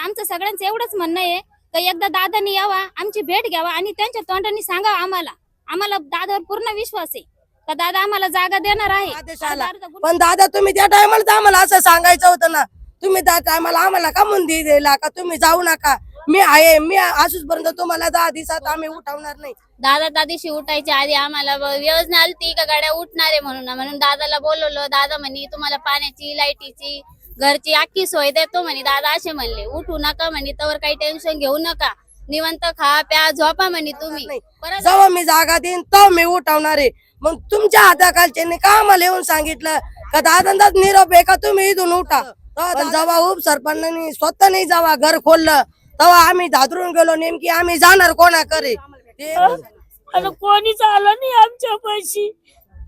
तर आमचं सगळ्यांचं एवढंच म्हणणं आहे का एकदा दादानी यावा आमची भेट घ्यावा आणि त्यांच्या तोंडाने सांगावं आम्हाला. आम्हाला दादावर पूर्ण विश्वास आहे. का दादा आम्हाला जागा देणार आहे? आला. पण दादा तुम्ही त्या टायमाला आम्हाला असं सांगायचं होतं ना. तुम्ही त्या टायमाला आम्हाला का मंदी दिला का? तुम्ही जाऊ नका. मी आहे मी असूचपर्यंत तुम्हाला दहा दिवसात आम्ही उठवणार नाही. दादा त्या दिवशी उठायच्या आधी आम्हाला ब- योजना आलती का गाड्या उठणार आहे म्हणून. म्हणून दादाला बोलवलं. दादा म्हणे तुम्हाला पाण्याची लाईटीची घरची अख्खी सोय देतो म्हणे दादा असे म्हणले. उठू नका म्हणे तर काही टेन्शन घेऊ नका. निवंत खा प्या झोपा म्हणे तुम्ही. परत जेव्हा मी जागा देईन तेव्हा मी उठवणार. आहे मग तुमच्या हाताखालचे का आम्हाला येऊन सांगितलं का दादांचाच निरोप आहे का? तुम्ही इथून उठा. पण जेव्हा उप सरपंचांनी स्वतः नाही जावा घर खोललं तेव्हा आम्ही धादरून गेलो. नेमकी आम्ही जाणार कोणाकडे? ते आणि कोणीच आलं नाही आमच्या पैशी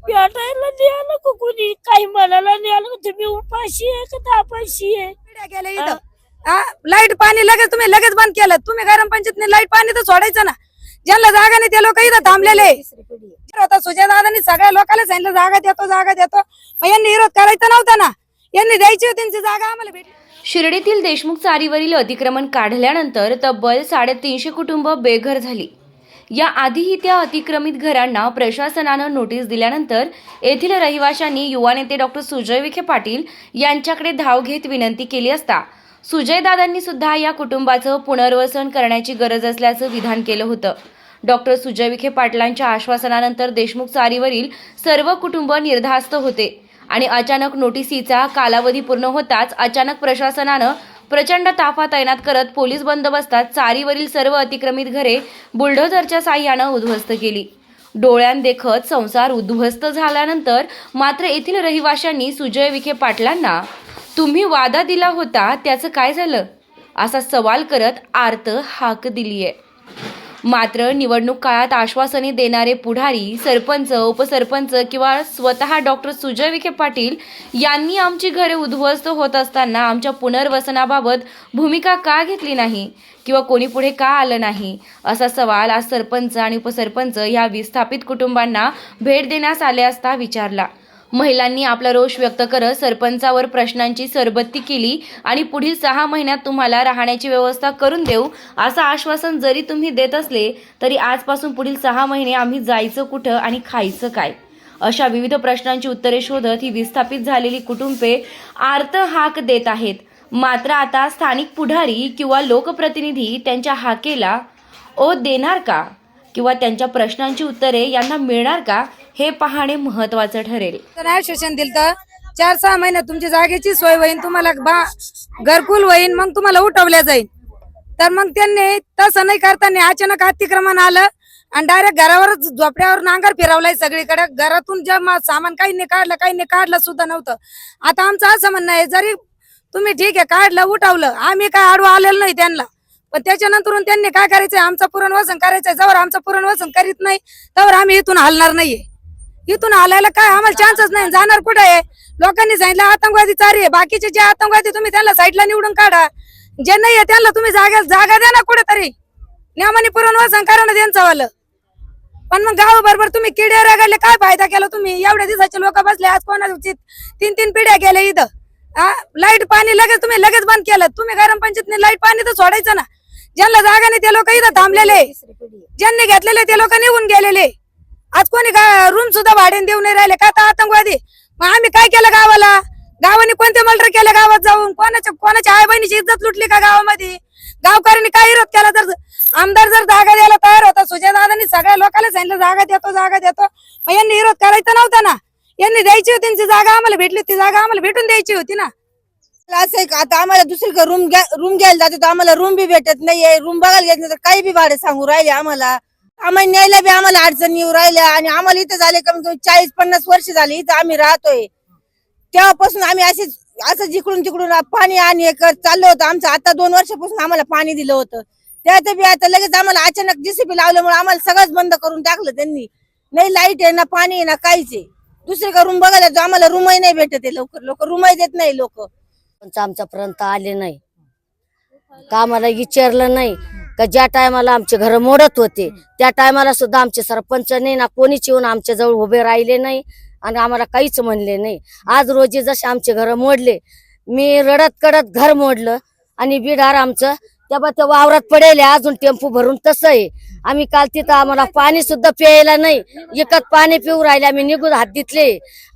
भेटायला नाही आलं का कोणी काही म्हणायला नाही आलं का तुम्ही उपाशी आहे का तापाशी आहे? पिढ्या गेल्या इथं. हा, लाइट पाणी लगेच तुम्ही लगेच बंद केलं. तुम्ही गरम पंचायतने लाइट पाणी तर सोडायचं ना. ज्यांना जागा नाही ते लोक इथं थांबलेले होता सुजय दादांनी सगळ्या लोकांना सांगितलं जागा देतो जागा देतो. मग यांनी विरोध करायचा नव्हता ना. यांनी द्यायची होती त्यांची जागा आम्हाला भेटली. शिर्डीतील देशमुख चारीवरील अतिक्रमण काढल्यानंतर तब्बल साडेतीनशे कुटुंब बेघर झाली. या आधीही त्या अतिक्रमित घरांना प्रशासनानं नोटीस दिल्यानंतर येथील रहिवाशांनी युवा नेते डॉक्टर सुजय विखे पाटील यांच्याकडे धाव घेत विनंती केली असता सुजयदादांनी सुद्धा या कुटुंबाचं पुनर्वसन करण्याची गरज असल्याचं विधान केलं होतं. डॉक्टर सुजय विखे पाटलांच्या आश्वासनानंतर देशमुख चारीवरील सर्व कुटुंब निर्धास्त होते आणि अचानक नोटिसीचा कालावधी पूर्ण होताच अचानक प्रशासनानं प्रचंड ताफा तैनात करत पोलीस बंदोबस्तात चारीवरील सर्व अतिक्रमित घरे बुलडोझरच्या साह्यानं उद्ध्वस्त केली. डोळ्यांदेखत संसार उद्ध्वस्त झाल्यानंतर मात्र येथील रहिवाशांनी सुजय विखे पाटलांना तुम्ही वादा दिला होता त्याचं काय झालं? असा सवाल करत आर्त हाक दिलीये. मात्र निवडणूक काळात आश्वासने देणारे पुढारी सरपंच उपसरपंच किंवा स्वतः डॉक्टर सुजय विखे पाटील यांनी आमची घरे उद्ध्वस्त होत असताना आमच्या पुनर्वसनाबाबत भूमिका का घेतली नाही किंवा कोणी पुढे का आलं नाही? असा सवाल आज सरपंच आणि उपसरपंच या विस्थापित कुटुंबांना भेट देण्यास आले असता विचारला. महिलांनी आपला रोष व्यक्त करत सरपंचावर प्रश्नांची सरबत्ती केली आणि पुढील सहा महिन्यात तुम्हाला राहण्याची व्यवस्था करून देऊ असं आश्वासन जरी तुम्ही देत असले तरी आजपासून पुढील सहा महिने आम्ही जायचं कुठं आणि खायचं काय? अशा विविध प्रश्नांची उत्तरे शोधत ही विस्थापित झालेली कुटुंबे आर्त हाक देत आहेत. मात्र आता स्थानिक पुढारी किंवा लोकप्रतिनिधी त्यांच्या हाकेला ओ देणार का? किंवा त्यांच्या प्रश्नांची उत्तरे यांना मिळणार का? हे पाहणे महत्त्वाचं ठरेल. तर आश्वासन दिलं तर चार सहा महिन्यात तुमची जागेची सोय होईल तुम्हाला बा घरकुल होईल मग तुम्हाला उठवल्या जाईल तर मग त्यांनी तसं नाही करताना अचानक अतिक्रमण आलं आणि डायरेक्ट घरावरच झोपड्यावर नांगर फिरवलाय सगळीकडे. घरातून जे सामान काही नाही काढलं काही नाही काढलं सुद्धा नव्हतं. आता आमचं असं म्हणणं आहे जरी तुम्ही ठीक आहे काढलं उठवलं आम्ही काय आडवं आलेलं नाही त्यांना. पण त्याच्यानंतर त्यांनी काय करायचंय? आमचं पुरणवसन करायचंय. जवळ आमचं पुरणवसन करीत नाही तर आम्ही इथून हलणार नाहीये. इथून आलायला काय? आम्हाला चान्सच नाही. जाणार कुठे आहे? लोकांनी सांगितलं आतंकवादी चारी आहे. बाकीचे जे आतंकवादी तुम्ही त्यांना साईडला निवडून काढा. जे नाही आहे त्यांना तुम्ही जागा जागा द्या ना कुठेतरी. नियमाने पुरवण करा ना त्यांचं वालं पण मग गाव बरोबर तुम्ही किडे रगडले काय फायदा केला तुम्ही? एवढ्या दिवसाचे लोक बसले आज कोणाची तीन तीन पिढ्या गेल्या इथं. हा लाइट पाणी लगेच तुम्ही लगेच बंद केलं. तुम्ही गरम पंचायतने लाइट पाणी तर सोडायचं ना. ज्यांना जागा नाही ते लोक इथं थांबलेले. ज्यांनी घेतलेले ते लोक निघून गेलेले. आज कोणी रूम सुद्धा भाड्याने देऊ नाही राहिले. का आता आतंकवादी? मग आम्ही काय केलं गावाला? गावाने कोणते मर्डर केले गावात जाऊन? कोणाच्या कोणाच्या आई बहिणीची इज्जत लुटली का गावामध्ये? गावकऱ्यांनी काय विरोध केला तर आमदार जर जागा द्यायला तयार होता सुजयदादांनी सगळ्या लोकांना सांगितलं जागा देतो जागा देतो. मग यांनी विरोध करायचा नव्हता ना. यांनी द्यायची होती त्यांची जागा आम्हाला भेटली ती जागा आम्हाला भेटून द्यायची होती ना. असं आहे आता आम्हाला दुसरीकडे रूम घ्या रूम घ्यायला जातो तर आम्हाला रूम बी भेटत नाहीये. रूम बघायला घेत नाही तर काही बी भाडे सांगू राहिले आम्हाला. आम्हाला न्यायला बी आम्हाला अडचणी येऊ राहिल्या आणि आम्हाला इथं झाले कमी कमी चाळीस पन्नास वर्ष झाली इथं आम्ही राहतोय. तेव्हापासून आम्ही असे असं जिकडून तिकडून पाणी आणि हे करत चाललो होतं. आमचं आता दोन वर्षापासून आम्हाला पाणी दिलं होतं. त्यात बी आता लगेच आम्हाला अचानक जेसीबी लावल्यामुळे आम्हाला सगळंच बंद करून टाकलं त्यांनी. नाही लाइट आहे ना पाणी आहे ना काहीच आहे. दुसरीकडे रूम बघायला जातो, आम्हाला रूमही नाही भेटत आहे लवकर. लोक रूमही देत नाही लोक. आमच्यापर्यंत आले नाही. कामाला विचारलं नाही. का ज्या टायमाला आमचे घर मोडत होते त्या टायमाला सुद्धा आमचे सरपंच नाही ना कोणीच येऊन आमच्या जवळ उभे राहिले नाही आणि आम्हाला काहीच म्हणले नाही. आज रोजी जसे आमचे घर मोडले मी रडत कडत घर मोडलं आणि बिडार आमचं तेव्हा त्या वावरात पडेल अजून टेम्पो भरून तसं आहे. आम्ही काल तिथं आम्हाला पाणी सुद्धा प्यायला नाही. इकत पाणी पिऊ राहिले आम्ही निघून हात दिसले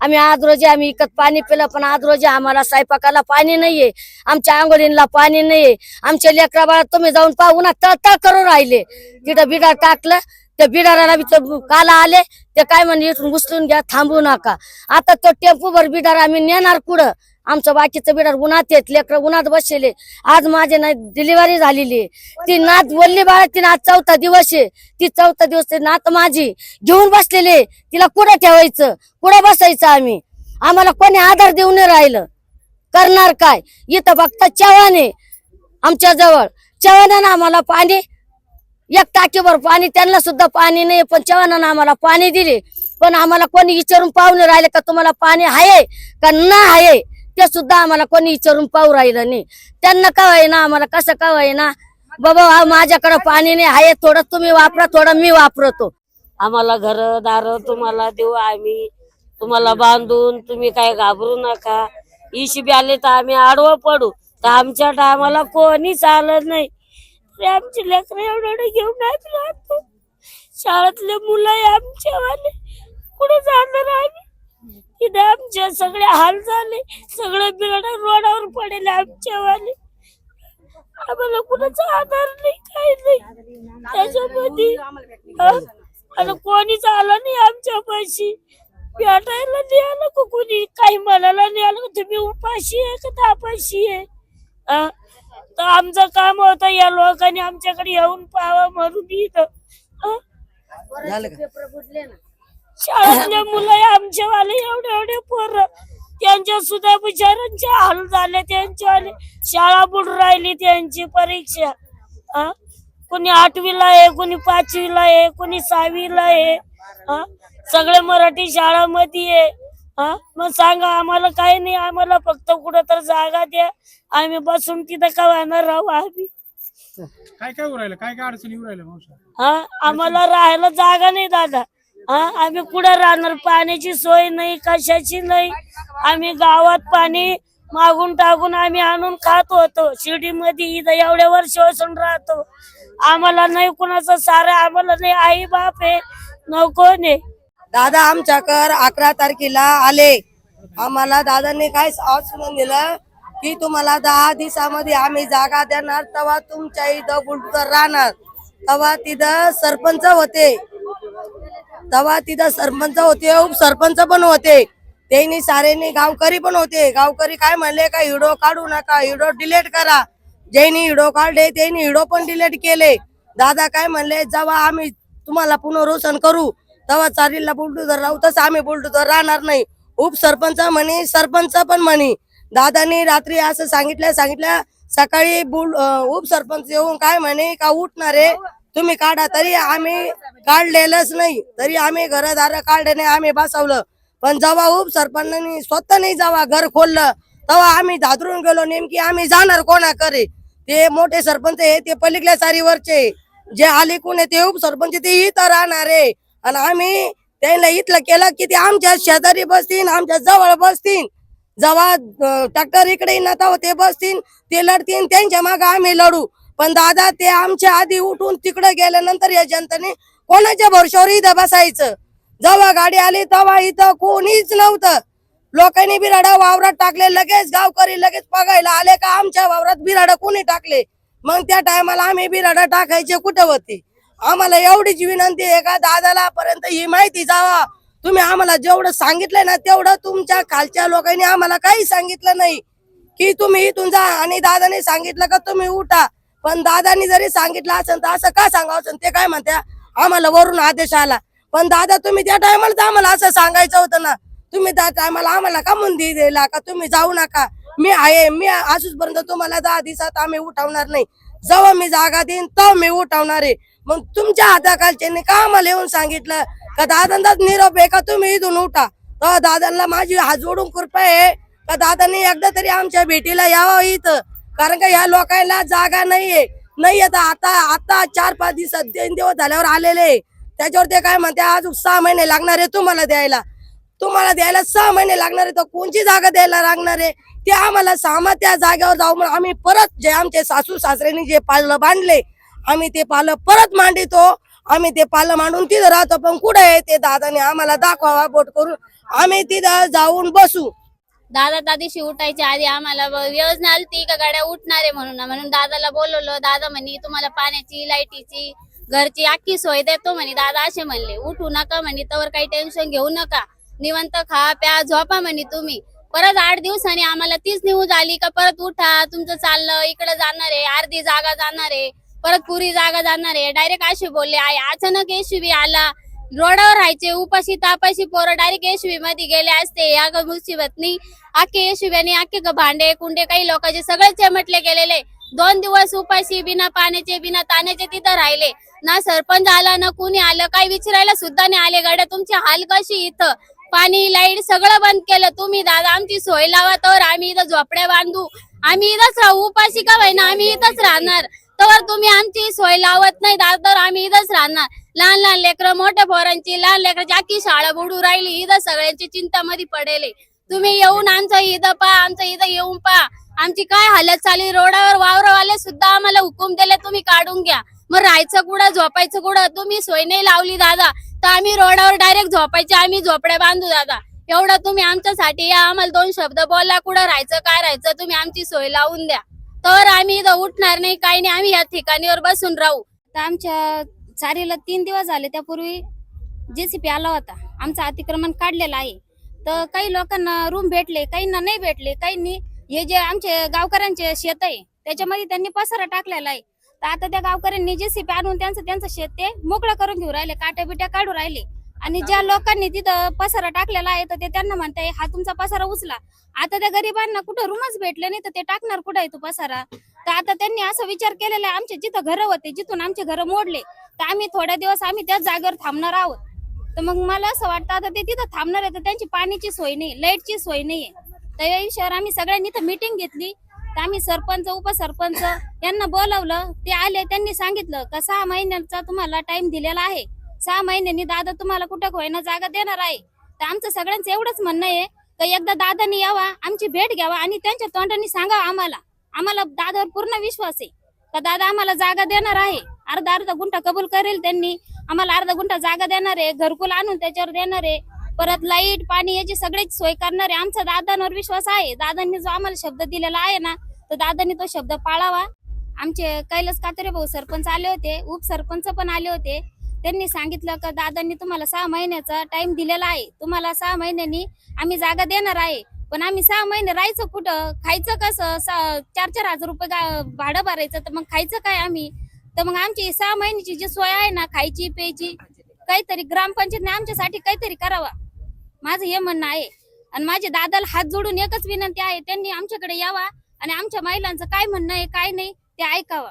आम्ही आज रोजी आम्ही इकत पाणी पिलं पण आज रोजी आम्हाला स्वयंपाकाला पाणी नाहीये. आमच्या आंघोळींना पाणी नाहीये. आमच्या लेकरा बाळा तुम्ही जाऊन पाहू ना तळतळ करून राहिले. तिथं बिडार टाकलं त्या बिडाराला विचार काल आले. ते काय म्हणे इथून उचलून घ्या थांबू नका. आता तो टेम्पो भर बिडार आम्ही नेणार कुठं? आमचं बाकीचं बिडार उन्हात येत लेकर उन्हात बसलेले. आज माझे ना डिलिव्हरी झालेली. आहे. ती नात बोलली बाळा ती आज चौथा दिवस आहे. ती चौथा दिवस ती नात माझी. घेऊन बसलेली. आहे. तिला कुठं ठेवायचं? कुठं बसायचं आम्ही? आम्हाला कोणी आधार देऊ राहिलं. करणार काय? इथं फक्त चव्हाण आहे. आमच्या जवळ. चव्हाणानं आम्हाला पाणी एक टाकीवर पाणी त्यांना सुद्धा पाणी नाही पण चव्हाणानं आम्हाला पाणी दिले. पण आम्हाला कोणी विचारून पाहुणे राहिले का तुम्हाला पाणी आहे का ना आहे? ते सुद्धा आम्हाला कोणी विचारून पाहू राहिलं नाही. त्यांना का ना आम्हाला कसं का ना बाबा हा माझ्याकडे पाणी नाही आहे थोडं तुम्ही वापरा थोडं मी वापरतो. आम्हाला घर दार तुम्हाला देऊ आम्ही. तुम्हाला बांधून तुम्ही काय घाबरू नका. इशी आले तर आम्ही आडवं पडू. तर आमच्या टायमाला कोणी चालत नाही. आमची आमचे लेकर एवढं घेऊन आम्ही राहतो. शाळेतले मुलं आमच्यावाले कुठे जाणार आम्ही? तिथे आमचे सगळे हाल झाले. सगळे बिरड रोडावर पडेले आमच्यावाले. आम्हाला कुणाचा आधार नाही काही नाही. त्याच्यामध्ये? आता कोणीच आलं नाही आमच्या पाशी. भेटायला नाही आलं का कोणी? काही म्हणायला नाही आलं तुम्ही उपाशी आहे का तापाशी आहे? हं? तर आमचं काम होतं या लोकांनी आमच्याकडे येऊन पाहावं म्हणून इथं? झालं का? शाळेतले मुलं आहे आमच्यावाले एवढे एवढे पोरं. त्यांच्या सुद्धा बिचारांचे हाल झाले त्यांच्यावाले शाळा बुडून राहिली त्यांची परीक्षा. हा कोणी आठवीला आहे कोणी पाचवीला आहे कोणी सहावीला आहे. हा सगळे मराठी शाळामध्ये आहे. हा मग सांगा आम्हाला काही नाही आम्हाला फक्त कुठं तर जागा द्या. आम्ही बसून तिथं का राहू आम्ही? काय काय उरायलं काय काय अडचणी उरायला हा आम्हाला राहायला जागा नाही दादा. आम्ही कुठं राहणार? पाण्याची सोय नाही कशाची नाही. आम्ही गावात पाणी मागून टाकून आम्ही आणून खात होतो. शिर्डीमध्ये इथं एवढ्या वर्ष बसून राहतो. आम्हाला नाही कुणाचं सारं आम्हाला नाही आई बाप आहे कोण आहे? दादा आमच्याकर अकरा तारखेला आले. आम्हाला दादांनी काय आश्वासन दिलं? की तुम्हाला दहा दिवसामध्ये आम्ही जागा देणार तेव्हा तुमच्या इथं बुलडोजर राहणार. तेव्हा तिथं सरपंच होते. तेव्हा तिथं सरपंच होते उपसरपंच पण होते. त्यांनी सारेनी गावकरी पण होते. गावकरी काय म्हणले का हिडो काढू नका हिडो डिलीट करा. ज्यांनी हिडो काढले त्यांनी हिडो पण डिलीट केले. दादा काय म्हणले जेव्हा आम्ही तुम्हाला पुनर्वसन करू तेव्हा चारीला बुलडोजर राहू तसं आम्ही बुलडोजर राहणार नाही. उपसरपंच म्हणे सरपंच पण म्हणे. दादानी रात्री असं सांगितलं सांगितलं सकाळी बुल उपसरपंच येऊन काय म्हणे का उठणारे तुम्ही काढा तरी आम्ही काढलेलंच नाही. तरी आम्ही घरदार काढले नाही आम्ही बसवलं. पण जेव्हा उपसरपंचांनी स्वतः नाही जेव्हा घर खोललं तेव्हा आम्ही धादरून गेलो. नेमकी आम्ही जाणार कोणाकडे? ते मोठे सरपंच हे ते पलीकडल्या सारीवरचे. जे आले कोण आहे ते उपसरपंच ते इथं राहणार आहे. आणि आम्ही त्यांना इथलं केलं की ते आमच्या शेजारी बसतील आमच्या जवळ बसतील. जेव्हा ट्रॅक्टर इकडे येईन तेव्हा ते बसतील ते लढतील त्यांच्या मागे आम्ही लढू. पण दादा ते आमच्या आधी उठून तिकडे गेल्यानंतर या जनतेने कोणाच्या भरोशावर इथं बसायचं? जेव्हा गाडी आली तेव्हा इथं कोणीच नव्हतं. लोकांनी बिराडा वावरात टाकले लगेच गावकरी लगेच बघायला आले का आमच्या वावरात बिराडा कोणी टाकले? मग त्या टायमाला आम्ही बिराडा टाकायचे कुठं होते? आम्हाला एवढीच विनंती आहे का दादाला पर्यंत ही माहिती जावा. तुम्ही आम्हाला जेवढं सांगितलंय ना तेवढं तुमच्या खालच्या लोकांनी आम्हाला काही सांगितलं नाही. की तुम्ही इथून जा आणि दादाने सांगितलं का तुम्ही उठा. पण दादानी जरी सांगितलं असेल तर असं का सांगावं ते काय म्हणत्या? आम्हाला वरून आदेश आला. पण दादा तुम्ही त्या टायमाला आम्हाला असं सांगायचं होतं ना. तुम्ही त्या टायमाला आम्हाला का मुंदी दिला का? तुम्ही जाऊ नका. मी आहे मी पर्यंत तुम्हाला दहा दिवसात आम्ही उठवणार नाही. जेव्हा मी जागा देईन तेव्हा मी उठवणार आहे. मग तुमच्या हाताखालच्यांनी का आम्हाला येऊन सांगितलं? का दादांचाच निरोप आहे का? तुम्ही इथून उठा. तेव्हा दादांना माझी हात जोडून कृपा आहे. का दादांनी एकदा तरी आमच्या भेटीला यावं इथं? कारण का ह्या लोकांना जागा नाहीये. नाही आता आता आता चार पाच दिवसात तीन दिवस झाल्यावर आलेले आहे. त्याच्यावर ते काय म्हणते आज सहा महिने लागणार आहे तुम्हाला द्यायला. तुम्हाला द्यायला सहा महिने लागणार आहे तर कोणची जागा द्यायला लागणार आहे? ते आम्हाला सामा त्या जागेवर जाऊ म्हणून आम्ही परत जे आमचे सासू सासऱ्यांनी जे पालं बांधले आम्ही ते पालं परत मांडितो. आम्ही ते पालं मांडून तिथं राहतो पण कुठे आहे ते दादाने आम्हाला दाखवावा बोट करून. आम्ही तिथं जाऊन बसू. दादा दादीशी उठायचे उठायच्या आधी आम्हाला योजना आली ती का गाड्या उठणारे म्हणून. म्हणून दादाला बोलवलं दादा म्हणे तुम्हाला पाण्याची लाईटीची घरची अख्खी सोय देतो म्हणे. दादा असे म्हणले उठू नका म्हणे तर काही टेन्शन घेऊ नका. निवंत खा प्या झोपा म्हणे तुम्ही. परत आठ दिवसांनी आम्हाला तीच न्यूज आली का परत उठा तुमचं चाललं इकडे जाणार आहे अर्धी जागा जाणार आहे परत पुरी जागा जाणार आहे. डायरेक्ट असे बोलले आहे अचानक एसयूबी आला रोडावर राहायचे. उपाशी तापाशी पोरं डायरेक्ट एसयूबी मध्ये गेले असते. या ग मुसीबतनी अख्खे एसयूबी अख्खे भांडे कुंडे काही लोकांचे सगळे म्हटले गेलेले. दोन दिवस उपाशी बिना पाण्याचे बिना ताण्याचे तिथं राहिले. ना सरपंच आला ना कुणी आलं काही विचारायला सुद्धा नाही आले. गाड्या तुमची हाल कशी इथं? पाणी लाइट सगळं बंद केलं. तुम्ही दादा आमची सोय लावा तर आम्ही इथं झोपड्या बांधू. आम्ही इथंच राहू. उपाशी का ना आम्ही इथंच राहणार. तर तुम्ही आमची सोय लावत नाही दादा तर आम्ही इथंच राहणार. लहान लहान लेकरं मोठ्या पोरांची लहान लेकरांची अख्खी शाळा बुडू राहिली इथं सगळ्यांची चिंता मध्ये पडेले. तुम्ही येऊन आमचं इथं पा आमचं इथं येऊन पा आमची काय हालत चालली रोडावर वावरवाले सुद्धा आम्हाला हुकूम दिले तुम्ही काढून घ्या. मग राहायचं कुठं झोपायचं कुठं? तुम्ही सोय नाही लावली दादा. तर आम्ही रोडावर डायरेक्ट झोपायचे आम्ही झोपड्या बांधू दादा. एवढं तुम्ही आमच्यासाठी या आम्हाला दोन शब्द बोला कुठं राहायचं काय राहायचं तुम्ही आमची सोय लावून द्या. तर आम्ही इथं उठणार नाही काही नाही. आम्ही या ठिकाणीवर बसून राहू. तर आमच्या चारीला तीन दिवस झाले. त्यापूर्वी जेसीपी आला होता. आमचं अतिक्रमण काढलेलं आहे. तर काही लोकांना रूम भेटले काहींना नाही भेटले काहींनी हे जे आमचे गावकऱ्यांचे शेत आहे त्याच्यामध्ये त्यांनी पसारा टाकलेला आहे. तर आता त्या गावकऱ्यांनी जेसीपी आणून त्यांचं त्यांचं शेत ते मोकळं करून घेऊ राहिले काट्या बिट्या काढू राहिले. आणि ज्या लोकांनी तिथं पसारा टाकलेला आहे तर ते त्यांना म्हणताय हा तुमचा पसारा उचला. आता त्या गरिबांना कुठं रूमच भेटले नाही तर ते टाकणार कुठं आहे तो पसारा? तर आता त्यांनी असा विचार केलेला आहे आमचे जिथं घरं होते जिथून आमचे घरं मोडले तर आम्ही थोड्या दिवस आम्ही त्याच जागेवर थांबणार आहोत. तर मग मला असं वाटतं आता ते तिथं थांबणार आहे तर त्यांची पाण्याची सोय नाही लाईटची सोय नाहीये. तर या विषयावर आम्ही सगळ्यांनी इथं मिटिंग घेतली. तर आम्ही सरपंच उपसरपंच यांना बोलावलं. ते आले त्यांनी सांगितलं का सहा महिन्याचा तुम्हाला टाइम दिलेला आहे. सहा महिन्यांनी दादा तुम्हाला कुठं होईना जागा देणार आहे? तर आमचं सगळ्यांचं एवढंच म्हणणं आहे तर एकदा दादानी यावा आमची भेट घ्यावा आणि त्यांच्या तोंडाने सांगावं आम्हाला. आम्हाला दादावर पूर्ण विश्वास आहे. का दादा आम्हाला जागा देणार आहे? अर्धा अर्धा गुंठा कबूल करेल त्यांनी. आम्हाला अर्धा गुंठा जागा देणार आहे घरकुल आणून त्याच्यावर देणार आहे. परत लाइट पाणी याची सगळीच सोय करणार आहे. आमचा दादांवर विश्वास आहे. दादांनी जो आम्हाला शब्द दिलेला आहे ना तर दादांनी तो शब्द पाळावा. आमचे कैलास कातरे भाऊ सरपंच आले होते उपसरपंच पण आले होते. त्यांनी सांगितलं का दादांनी तुम्हाला सहा महिन्याचा टाइम दिलेला आहे. तुम्हाला सहा महिन्यांनी आम्ही जागा देणार आहे. पण आम्ही सहा महिने राहायचं कुठं? खायचं कसं? चार चार हजार रुपये भाडं भरायचं. तर मग खायचं काय आम्ही? तर मग आमची सहा महिन्याची जी सोय आहे ना खायची प्यायची काहीतरी ग्रामपंचायतने आमच्यासाठी काहीतरी करावा. माझं हे म्हणणं आहे. आणि माझ्या दादाला हात जोडून एकच विनंती आहे त्यांनी आमच्याकडे यावा आणि आमच्या महिलांचं काय म्हणणं आहे काय नाही ते ऐकावं.